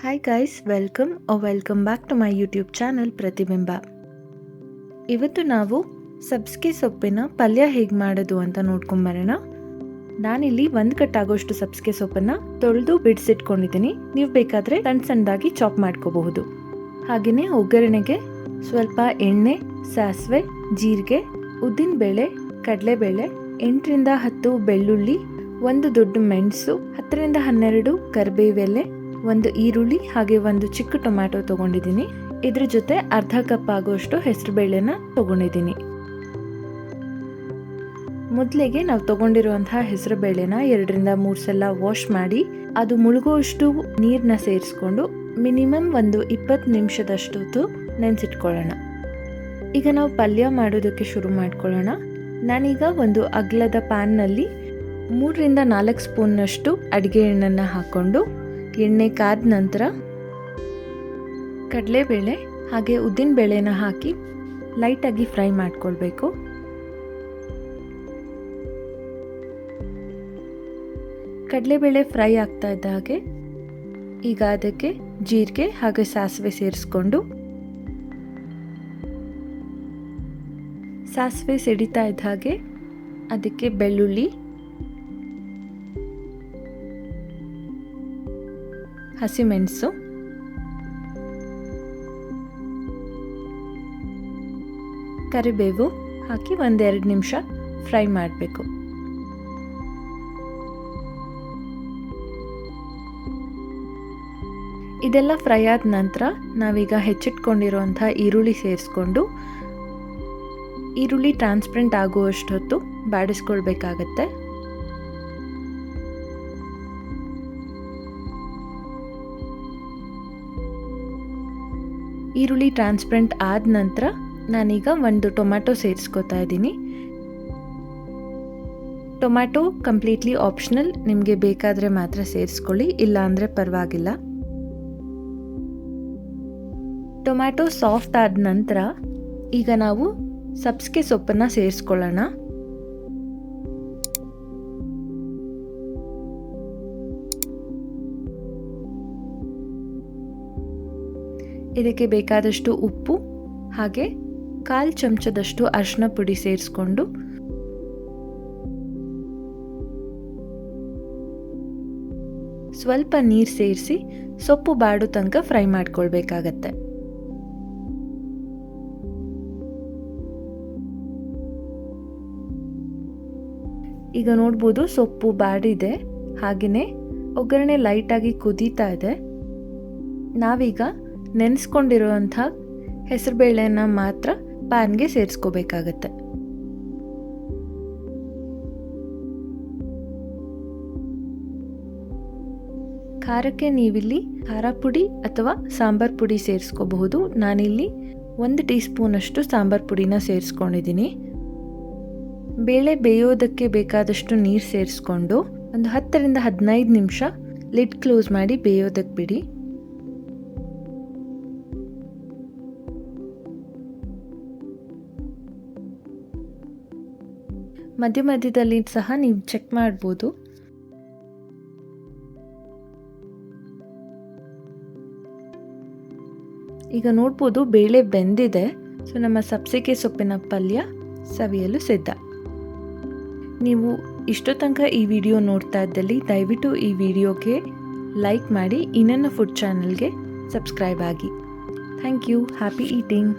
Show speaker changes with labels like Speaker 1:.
Speaker 1: Hi guys welcome welcome back to my YouTube channel Pratibimba ಇವತ್ತು ನಾವು ಸಬ್ಸ್ಕಿ ಸೊಪ್ಪಿನ ಪಲ್ಯ ಹೇಗೆ ಮಾಡೋದು ಅಂತ ನೋಡ್ಕೊಂಬರೋಣ ನಾನಿಲ್ಲಿ ಒಂದು ಕಟ್ಟಾಗೋಷ್ಟು ಸಬ್ಸಿಗೆ ಸೊಪ್ಪನ್ನು ತೊಳೆದು ಬಿಡಿಸಿಟ್ಕೊಂಡಿದ್ದೀನಿ. ನೀವು ಬೇಕಾದರೆ ಸಣ್ಣ ಸಣ್ಣದಾಗಿ ಚಾಪ್ ಮಾಡ್ಕೋಬಹುದು. ಹಾಗೆಯೇ ಒಗ್ಗರಣೆಗೆ ಸ್ವಲ್ಪ ಎಣ್ಣೆ, ಸಾಸಿವೆ, ಜೀರಿಗೆ ಉದ್ದಿನಬೇಳೆ ಕಡಲೆಬೇಳೆ, ಎಂಟರಿಂದ ಹತ್ತು ಬೆಳ್ಳುಳ್ಳಿ, ಒಂದು ದೊಡ್ಡ ಮೆಣಸು, ಹತ್ತರಿಂದ ಹನ್ನೆರಡು ಕರಿಬೇವೆಲೆ ಒಂದು ಈರುಳ್ಳಿ ಹಾಗೆ ಒಂದು ಚಿಕ್ಕ ಟೊಮ್ಯಾಟೊ ತಗೊಂಡಿದ್ದೀನಿ. ಇದ್ರ ಜೊತೆ ಅರ್ಧ ಕಪ್ ಆಗುವಷ್ಟು ಹೆಸರುಬೇಳೆನ ತಗೊಂಡಿದ್ದೀನಿ. ಮೊದಲಿಗೆ ನಾವು ತಗೊಂಡಿರುವಂತಹ ಹೆಸರುಬೇಳೆನ ಎರಡರಿಂದ ಮೂರು ಸಲ ವಾಶ್ ಮಾಡಿ, ಅದು ಮುಳುಗುವಷ್ಟು ನೀರನ್ನ ಸೇರಿಸ್ಕೊಂಡು ಮಿನಿಮಮ್ ಒಂದು ಇಪ್ಪತ್ತು ನಿಮಿಷದಷ್ಟು ನೆನೆಸಿಟ್ಕೊಳ್ಳೋಣ. ಈಗ ನಾವು ಪಲ್ಯ ಮಾಡೋದಕ್ಕೆ ಶುರು ಮಾಡ್ಕೊಳ್ಳೋಣ. ನಾನೀಗ ಒಂದು ಅಗ್ಲದ ಪ್ಯಾನ್ನಲ್ಲಿ ಮೂರರಿಂದ ನಾಲ್ಕು ಸ್ಪೂನ್ನಷ್ಟು ಅಡುಗೆ ಎಣ್ಣೆನ ಹಾಕ್ಕೊಂಡು ಎಣ್ಣೆ ಕಾದ ನಂತರ ಕಡಲೆಬೇಳೆ ಹಾಗೆ ಉದ್ದಿನ ಬೇಳೆನ ಹಾಕಿ ಲೈಟಾಗಿ ಫ್ರೈ ಮಾಡ್ಕೊಳ್ಬೇಕು. ಕಡಲೆಬೇಳೆ ಫ್ರೈ ಆಗ್ತಾ ಇದ್ದ ಹಾಗೆ ಈಗ ಅದಕ್ಕೆ ಜೀರಿಗೆ ಹಾಗೆ ಸಾಸಿವೆ ಸೇರಿಸ್ಕೊಂಡು ಸಾಸಿವೆ ಸಿಡಿತಾ ಇದ್ದ ಹಾಗೆ ಅದಕ್ಕೆ ಬೆಳ್ಳುಳ್ಳಿ ಹಸಿಮೆಣಸು ಕರಿಬೇವು ಹಾಕಿ ಒಂದೆರಡು ನಿಮಿಷ ಫ್ರೈ ಮಾಡಬೇಕು. ಇದೆಲ್ಲ ಫ್ರೈ ಆದ ನಂತರ ನಾವೀಗ ಹೆಚ್ಚಿಟ್ಕೊಂಡಿರುವಂಥ ಈರುಳ್ಳಿ ಸೇರಿಸ್ಕೊಂಡು ಈರುಳ್ಳಿ ಟ್ರಾನ್ಸ್ಪರೆಂಟ್ ಆಗುವಷ್ಟು ಹೊತ್ತು ಬಾಡಿಸ್ಕೊಳ್ಬೇಕಾಗತ್ತೆ. ಈರುಳ್ಳಿ ಟ್ರಾನ್ಸ್ಪರೆಂಟ್ ಆದ ನಂತರ ನಾನೀಗ ಒಂದು ಟೊಮ್ಯಾಟೊ ಸೇರಿಸ್ಕೊತಾ ಇದ್ದೀನಿ. ಟೊಮ್ಯಾಟೊ ಕಂಪ್ಲೀಟ್ಲಿ ಆಪ್ಷನಲ್, ನಿಮಗೆ ಬೇಕಾದರೆ ಮಾತ್ರ ಸೇರಿಸ್ಕೊಳ್ಳಿ ಇಲ್ಲ ಅಂದರೆ ಪರವಾಗಿಲ್ಲ. ಟೊಮ್ಯಾಟೊ ಸಾಫ್ಟ್ ಆದ ನಂತರ ಈಗ ನಾವು ಸಬ್ಸ್ಕೆ ಸೊಪ್ಪನ್ನು ಸೇರಿಸ್ಕೊಳ್ಳೋಣ. ಇದಕ್ಕೆ ಬೇಕಾದಷ್ಟು ಉಪ್ಪು, ಹಾಗೆ ಕಾಲು ಚಮಚದಷ್ಟು ಅರಿಶಿನ ಪುಡಿ ಸೇರಿಸ್ಕೊಂಡು ಸ್ವಲ್ಪ ನೀರು ಸೇರಿಸಿ ಸೊಪ್ಪು ಬಾಡು ತನಕ ಫ್ರೈ ಮಾಡ್ಕೊಳ್ಬೇಕಾಗತ್ತೆ. ಈಗ ನೋಡ್ಬೋದು ಸೊಪ್ಪು ಬಾಡಿದೆ ಹಾಗೆಯೇ ಒಗ್ಗರಣೆ ಲೈಟಾಗಿ ಕುದೀತಾ ಇದೆ. ನಾವೀಗ ನೆನೆಸ್ಕೊಂಡಿರುವಂಥ ಹೆಸರುಬೇಳೆನ ಮಾತ್ರ ಪ್ಯಾನ್ಗೆ ಸೇರಿಸ್ಕೋಬೇಕಾಗತ್ತೆ. ಖಾರಕ್ಕೆ ನೀವಿಲ್ಲಿ ಖಾರ ಪುಡಿ ಅಥವಾ ಸಾಂಬಾರ್ ಪುಡಿ ಸೇರಿಸ್ಕೋಬಹುದು. ನಾನಿಲ್ಲಿ ಒಂದು ಟೀ ಸ್ಪೂನಷ್ಟು ಸಾಂಬಾರ್ ಪುಡಿನ ಸೇರಿಸ್ಕೊಂಡಿದ್ದೀನಿ. ಬೇಳೆ ಬೇಯೋದಕ್ಕೆ ಬೇಕಾದಷ್ಟು ನೀರು ಸೇರಿಸ್ಕೊಂಡು ಒಂದು ಹತ್ತರಿಂದ ಹದಿನೈದು ನಿಮಿಷ ಲಿಡ್ ಕ್ಲೋಸ್ ಮಾಡಿ ಬೇಯೋದಕ್ಕೆ ಬಿಡಿ. ಮಧ್ಯ ಮಧ್ಯದಲ್ಲಿ ಸಹ ನೀವು ಚೆಕ್ ಮಾಡ್ಬೋದು. ಈಗ ನೋಡ್ಬೋದು ಬೇಳೆ ಬೆಂದಿದೆ. ಸೊ ನಮ್ಮ ಸಬ್ಸಿಗೆ ಸೊಪ್ಪಿನ ಪಲ್ಯ ಸವಿಯಲು ಸಿದ್ಧ. ನೀವು ಇಷ್ಟೋ ತನಕ ಈ ವಿಡಿಯೋ ನೋಡ್ತಾ ಇದ್ದಲ್ಲಿ ದಯವಿಟ್ಟು ಈ ವಿಡಿಯೋಗೆ ಲೈಕ್ ಮಾಡಿ ಇನ್ನೊಂದು ಫುಡ್ ಚಾನಲ್ಗೆ ಸಬ್ಸ್ಕ್ರೈಬ್ ಆಗಿ. Thank you happy eating